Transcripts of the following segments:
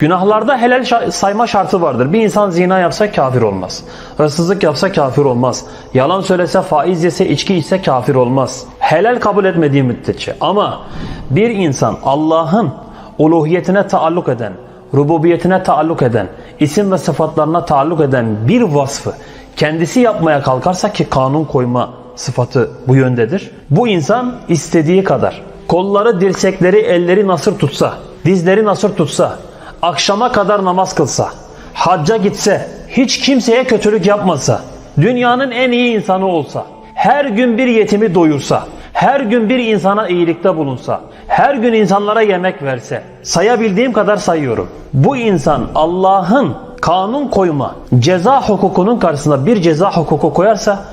Günahlarda helal sayma şartı vardır. Bir insan zina yapsa kafir olmaz. Hırsızlık yapsa kafir olmaz. Yalan söylese, faiz yese, içki içse kafir olmaz. Helal kabul etmediği müddetçe. Ama bir insan Allah'ın uluhiyetine taalluk eden, rububiyetine taalluk eden, isim ve sıfatlarına taalluk eden bir vasfı kendisi yapmaya kalkarsa ki kanun koyma sıfatı bu yöndedir. Bu insan istediği kadar kolları, dirsekleri, elleri nasır tutsa, dizleri nasır tutsa, akşama kadar namaz kılsa, hacca gitse, hiç kimseye kötülük yapmasa, dünyanın en iyi insanı olsa, her gün bir yetimi doyursa, her gün bir insana iyilikte bulunsa, her gün insanlara yemek verse, sayabildiğim kadar sayıyorum. Bu insan Allah'ın kanun koyma, ceza hukukunun karşısında bir ceza hukuku koyarsa,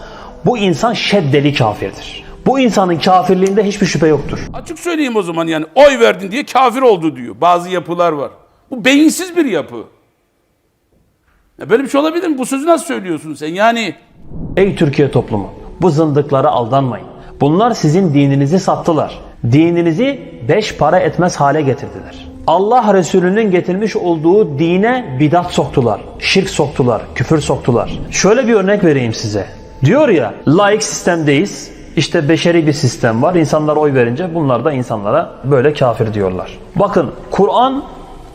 bu insan şeddeli kafirdir. Bu insanın kafirliğinde hiçbir şüphe yoktur. Açık söyleyeyim o zaman yani oy verdin diye kafir oldu diyor. Bazı yapılar var. Bu beyinsiz bir yapı. Ya böyle bir şey olabilir mi? Bu sözü nasıl söylüyorsun sen? Yani Ey Türkiye toplumu, bu zındıklara aldanmayın. Bunlar sizin dininizi sattılar. Dininizi beş para etmez hale getirdiler. Allah Resulü'nün getirmiş olduğu dine bidat soktular, şirk soktular, küfür soktular. Şöyle bir örnek vereyim size. Diyor ya, laik sistemdeyiz. İşte beşeri bir sistem var. İnsanlar oy verince bunlar da insanlara böyle kafir diyorlar. Bakın Kur'an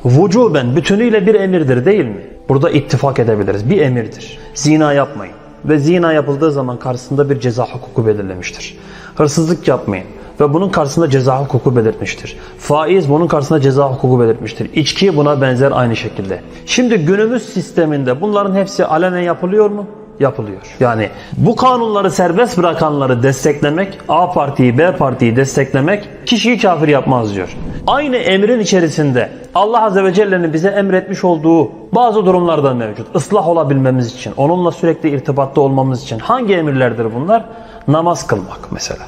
vücuben bütünüyle bir emirdir değil mi? Burada ittifak edebiliriz. Bir emirdir. Zina yapmayın. Ve zina yapıldığı zaman karşısında bir ceza hukuku belirlemiştir. Hırsızlık yapmayın. Ve bunun karşısında ceza hukuku belirtmiştir. Faiz bunun karşısında ceza hukuku belirtmiştir. İçki buna benzer aynı şekilde. Şimdi günümüz sisteminde bunların hepsi alenen yapılıyor mu? Yapılıyor. Yani bu kanunları serbest bırakanları desteklemek, A partiyi, B partiyi desteklemek kişiyi kafir yapmaz diyor. Aynı emrin içerisinde Allah Azze ve Celle'nin bize emretmiş olduğu bazı durumlar da mevcut. Islah olabilmemiz için, onunla sürekli irtibatta olmamız için hangi emirlerdir bunlar? Namaz kılmak mesela.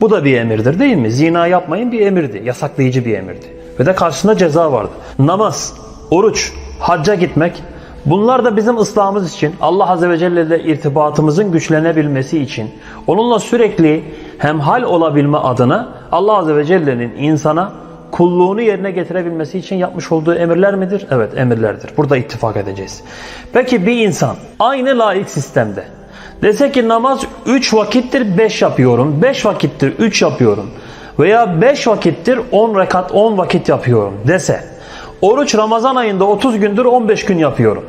Bu da bir emirdir değil mi? Zina yapmayın bir emirdi, yasaklayıcı bir emirdi. Ve de karşısında ceza vardı. Namaz, oruç, hacca gitmek, Bunlar da bizim ıslahımız için, Allah Azze ve Celle ile irtibatımızın güçlenebilmesi için, onunla sürekli hemhal olabilme adına Allah Azze ve Celle'nin insana kulluğunu yerine getirebilmesi için yapmış olduğu emirler midir? Evet emirlerdir. Burada ittifak edeceğiz. Peki bir insan aynı laik sistemde dese ki namaz 3 vakittir 5 yapıyorum, 5 vakittir 3 yapıyorum veya 5 vakittir 10 rekat 10 vakit yapıyorum dese Oruç Ramazan ayında 30 gündür 15 gün yapıyorum.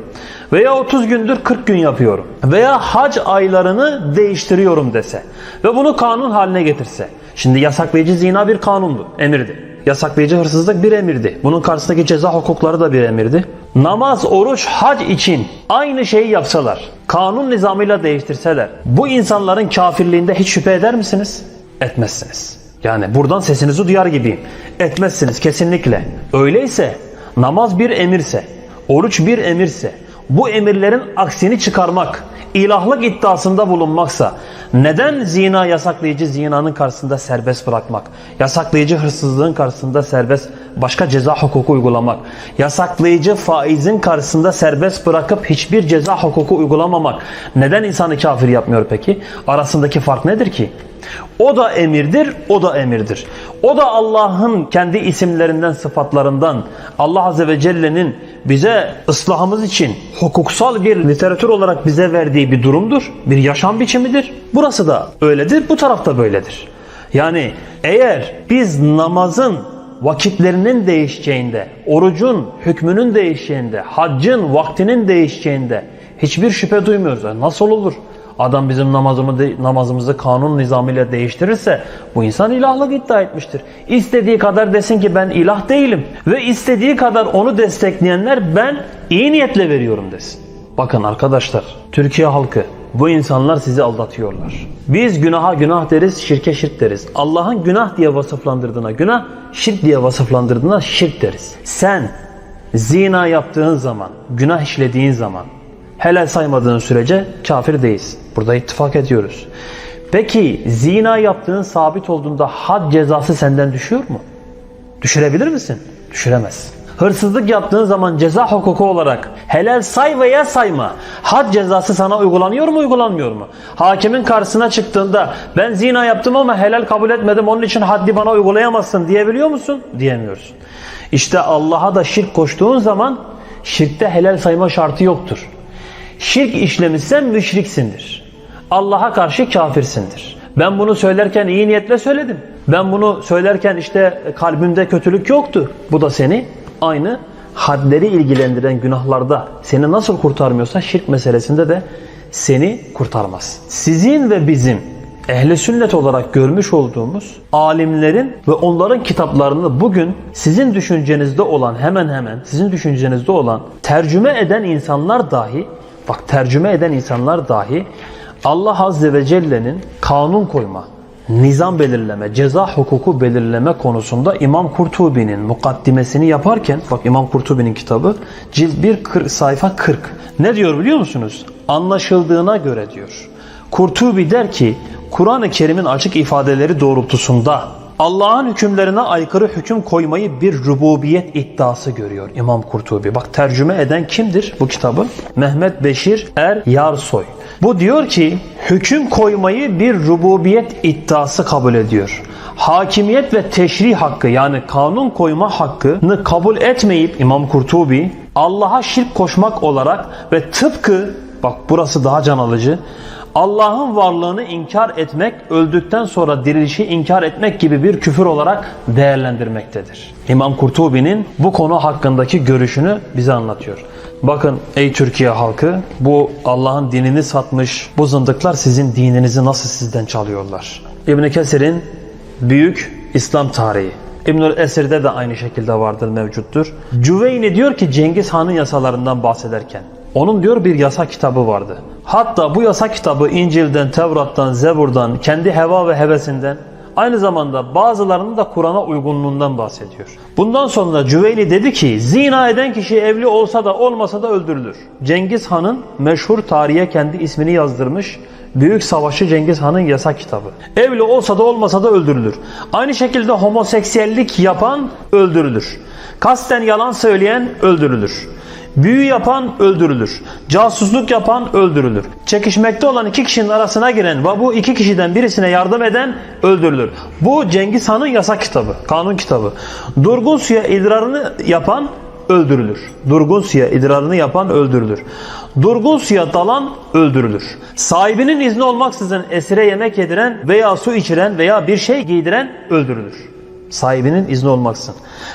Veya 30 gündür 40 gün yapıyorum. Veya hac aylarını değiştiriyorum dese. Ve bunu kanun haline getirse. Şimdi yasaklayıcı zina bir kanundu, emirdi. Yasaklayıcı hırsızlık bir emirdi. Bunun karşısındaki ceza hukukları da bir emirdi. Namaz, oruç, hac için aynı şeyi yapsalar, kanun nizamıyla değiştirseler, bu insanların kafirliğinde hiç şüphe eder misiniz? Etmezsiniz. Yani buradan sesinizi duyar gibiyim. Etmezsiniz kesinlikle. Öyleyse namaz bir emirse, oruç bir emirse, bu emirlerin aksini çıkarmak, ilahlık iddiasında bulunmaksa, neden zina yasaklayıcı zinanın karşısında serbest bırakmak, yasaklayıcı hırsızlığın karşısında serbest başka ceza hukuku uygulamak, yasaklayıcı faizin karşısında serbest bırakıp hiçbir ceza hukuku uygulamamak, neden insanı kafir yapmıyor peki? Arasındaki fark nedir ki? O da emirdir, o da emirdir. O da Allah'ın kendi isimlerinden, sıfatlarından, Allah Azze ve Celle'nin bize ıslahımız için hukuksal bir literatür olarak bize verdiği bir durumdur, bir yaşam biçimidir. Burası da öyledir, bu taraf da böyledir. Yani eğer biz namazın vakitlerinin değişeceğinde, orucun hükmünün değişeceğinde, haccın vaktinin değişeceğinde hiçbir şüphe duymuyoruz. Yani Nasıl olur? Adam bizim namazımı namazımızı kanun nizamıyla değiştirirse bu insan ilahlık iddia etmiştir. İstediği kadar desin ki ben ilah değilim ve istediği kadar onu destekleyenler ben iyi niyetle veriyorum desin. Bakın arkadaşlar Türkiye halkı bu insanlar sizi aldatıyorlar. Biz günaha günah deriz, şirke şirk deriz. Allah'ın günah diye vasıflandırdığına günah, şirk diye vasıflandırdığına şirk deriz. Sen zina yaptığın zaman, günah işlediğin zaman helal saymadığın sürece kafir değilsin. Burada ittifak ediyoruz. Peki zina yaptığın sabit olduğunda had cezası senden düşüyor mu? Düşürebilir misin? Düşüremezsin. Hırsızlık yaptığın zaman ceza hukuku olarak helal say veya sayma. Had cezası sana uygulanıyor mu uygulanmıyor mu? Hakimin karşısına çıktığında ben zina yaptım ama helal kabul etmedim onun için haddi bana uygulayamazsın diyebiliyor musun? Diyemiyorsun. İşte Allah'a da şirk koştuğun zaman şirkte helal sayma şartı yoktur. Şirk işlemişsen müşriksindir. Allah'a karşı kafirsindir. Ben bunu söylerken iyi niyetle söyledim. Ben bunu söylerken işte kalbimde kötülük yoktu. Bu da seni aynı hadleri ilgilendiren günahlarda seni nasıl kurtarmıyorsa şirk meselesinde de seni kurtarmaz. Sizin ve bizim ehli sünnet olarak görmüş olduğumuz alimlerin ve onların kitaplarını bugün sizin düşüncenizde olan hemen hemen sizin düşüncenizde olan tercüme eden insanlar dahi bak tercüme eden insanlar dahi Allah Azze ve Celle'nin kanun koyma, nizam belirleme, ceza hukuku belirleme konusunda İmam Kurtubi'nin mukaddimesini yaparken, bak İmam Kurtubi'nin kitabı cilt 1 40, sayfa 40. Ne diyor biliyor musunuz? Anlaşıldığına göre diyor. Kurtubi der ki Kur'an-ı Kerim'in açık ifadeleri doğrultusunda Allah'ın hükümlerine aykırı hüküm koymayı bir rububiyet iddiası görüyor İmam Kurtubi. Bak tercüme eden kimdir bu kitabı? Mehmet Beşir Er Yarsoy. Bu diyor ki hüküm koymayı bir rububiyet iddiası kabul ediyor. Hakimiyet ve teşrih hakkı yani kanun koyma hakkını kabul etmeyip İmam Kurtubi Allah'a şirk koşmak olarak ve tıpkı bak burası daha can alıcı Allah'ın varlığını inkar etmek, öldükten sonra dirilişi inkar etmek gibi bir küfür olarak değerlendirmektedir. İmam Kurtubi'nin bu konu hakkındaki görüşünü bize anlatıyor. Bakın ey Türkiye halkı bu Allah'ın dinini satmış bu zındıklar sizin dininizi nasıl sizden çalıyorlar. İbn Kesir'in büyük İslam tarihi. İbnül Esir'de de aynı şekilde vardır mevcuttur. Cüveyni diyor ki Cengiz Han'ın yasalarından bahsederken onun diyor bir yasa kitabı vardı. Hatta bu yasa kitabı İncil'den, Tevrat'tan, Zebur'dan, kendi heva ve hevesinden aynı zamanda bazılarının da Kur'an'a uygunluğundan bahsediyor. Bundan sonra Cüveyli dedi ki zina eden kişi evli olsa da olmasa da öldürülür. Cengiz Han'ın meşhur tarihe kendi ismini yazdırmış Büyük Savaşçı Cengiz Han'ın yasa kitabı. Evli olsa da olmasa da öldürülür. Aynı şekilde homoseksüellik yapan öldürülür. Kasten yalan söyleyen öldürülür. Büyü yapan öldürülür. Casusluk yapan öldürülür. Çekişmekte olan iki kişinin arasına giren ve bu iki kişiden birisine yardım eden öldürülür. Bu Cengiz Han'ın yasa kitabı, kanun kitabı. Durgun suya idrarını yapan öldürülür. Durgun suya idrarını yapan öldürülür. Durgun suya dalan öldürülür. Sahibinin izni olmaksızın esire yemek yediren veya su içiren veya bir şey giydiren öldürülür. Sahibinin izni olmaksızın.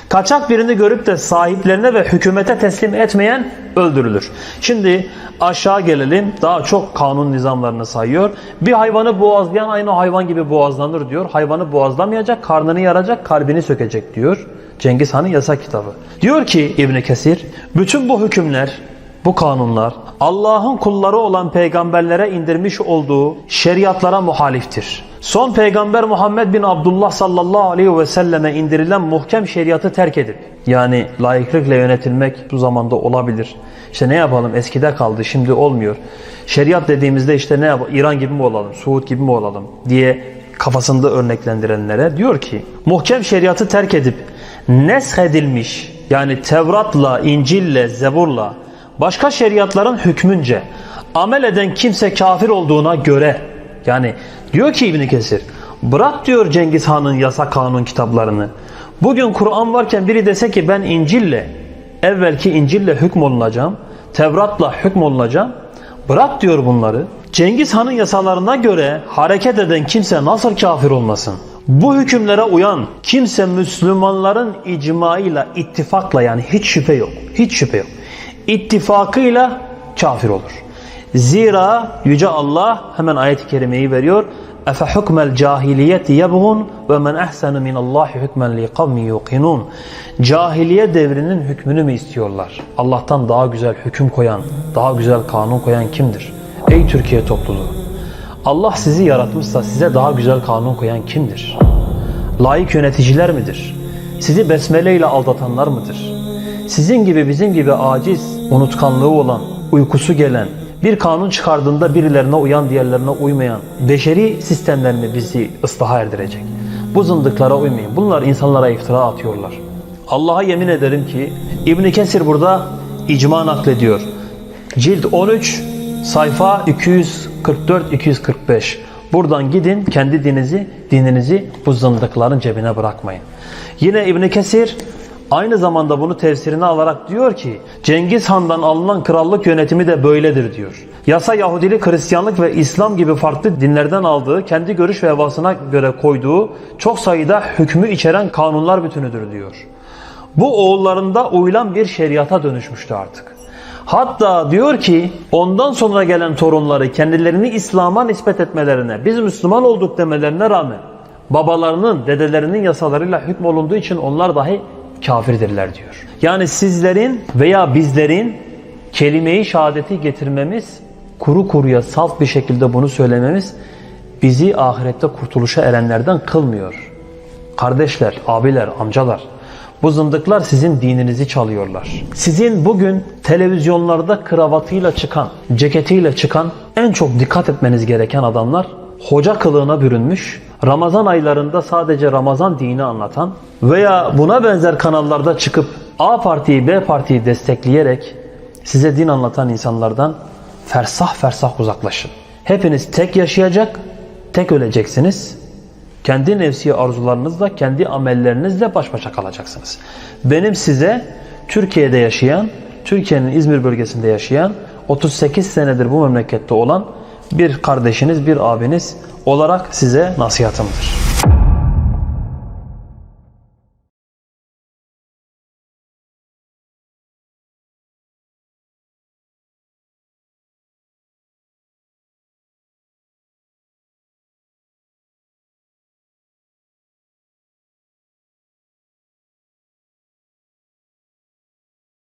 Kaçak birini görüp de sahiplerine ve hükümete teslim etmeyen öldürülür. Şimdi aşağı gelelim. Daha çok kanun nizamlarını sayıyor. Bir hayvanı boğazlayan aynı hayvan gibi boğazlanır diyor. Hayvanı boğazlamayacak, karnını yaracak, kalbini sökecek diyor. Cengiz Han'ın yasa kitabı. Diyor ki İbn Kesir, bütün bu hükümler bu kanunlar Allah'ın kulları olan peygamberlere indirmiş olduğu şeriatlara muhaliftir. Son peygamber Muhammed bin Abdullah sallallahu aleyhi ve selleme indirilen muhkem şeriatı terk edip yani layıklıkla yönetilmek bu zamanda olabilir. İşte ne yapalım eskide kaldı şimdi olmuyor. Şeriat dediğimizde işte ne yapalım İran gibi mi olalım Suud gibi mi olalım diye kafasında örneklendirenlere diyor ki muhkem şeriatı terk edip neshedilmiş yani Tevrat'la, İncil'le, Zebur'la başka şeriatların hükmünce amel eden kimse kafir olduğuna göre yani diyor ki İbn Kesir bırak diyor Cengiz Han'ın yasa kanun kitaplarını. Bugün Kur'an varken biri dese ki ben İncil'le evvelki İncil'le hükmolunacağım. Tevrat'la hükmolunacağım. Bırak diyor bunları. Cengiz Han'ın yasalarına göre hareket eden kimse nasıl kafir olmasın? Bu hükümlere uyan kimse Müslümanların icmaıyla, ittifakla yani hiç şüphe yok. Hiç şüphe yok. İttifakıyla kafir olur. Zira Yüce Allah hemen ayet-i kerimeyi veriyor. Efe hukmel cahiliyeti yebğun ve men ehsenu minallahi hükmen li kavmi yuqinun. Cahiliye devrinin hükmünü mü istiyorlar? Allah'tan daha güzel hüküm koyan, daha güzel kanun koyan kimdir? Ey Türkiye topluluğu! Allah sizi yaratmışsa size daha güzel kanun koyan kimdir? Layık yöneticiler midir? Sizi besmele ile aldatanlar mıdır? Sizin gibi bizim gibi aciz, unutkanlığı olan, uykusu gelen, bir kanun çıkardığında birilerine uyan diğerlerine uymayan beşeri sistemler mi bizi ıslaha erdirecek? Bu zındıklara uymayın. Bunlar insanlara iftira atıyorlar. Allah'a yemin ederim ki İbn Kesir burada icma naklediyor. Cilt 13 sayfa 244-245. Buradan gidin kendi dininizi, dininizi bu zındıkların cebine bırakmayın. Yine İbn Kesir Aynı zamanda bunu tefsirine alarak diyor ki Cengiz Han'dan alınan krallık yönetimi de böyledir diyor. Yasa Yahudilik, Hristiyanlık ve İslam gibi farklı dinlerden aldığı, kendi görüş ve hevasına göre koyduğu çok sayıda hükmü içeren kanunlar bütünüdür diyor. Bu oğullarında uyulan bir şeriata dönüşmüştü artık. Hatta diyor ki ondan sonra gelen torunları kendilerini İslam'a nispet etmelerine, biz Müslüman olduk demelerine rağmen babalarının, dedelerinin yasalarıyla hükmolunduğu için onlar dahi kafirdirler diyor. Yani sizlerin veya bizlerin kelime-i şehadeti getirmemiz, kuru kuruya salt bir şekilde bunu söylememiz bizi ahirette kurtuluşa erenlerden kılmıyor. Kardeşler, abiler, amcalar bu zındıklar sizin dininizi çalıyorlar. Sizin bugün televizyonlarda kravatıyla çıkan, ceketiyle çıkan en çok dikkat etmeniz gereken adamlar hoca kılığına bürünmüş, Ramazan aylarında sadece Ramazan dini anlatan veya buna benzer kanallarda çıkıp A partiyi B partiyi destekleyerek size din anlatan insanlardan fersah fersah uzaklaşın. Hepiniz tek yaşayacak, tek öleceksiniz. Kendi nefsi arzularınızla, kendi amellerinizle baş başa kalacaksınız. Benim size Türkiye'de yaşayan, Türkiye'nin İzmir bölgesinde yaşayan, 38 senedir bu memlekette olan bir kardeşiniz, bir abiniz olarak size nasihatımdır.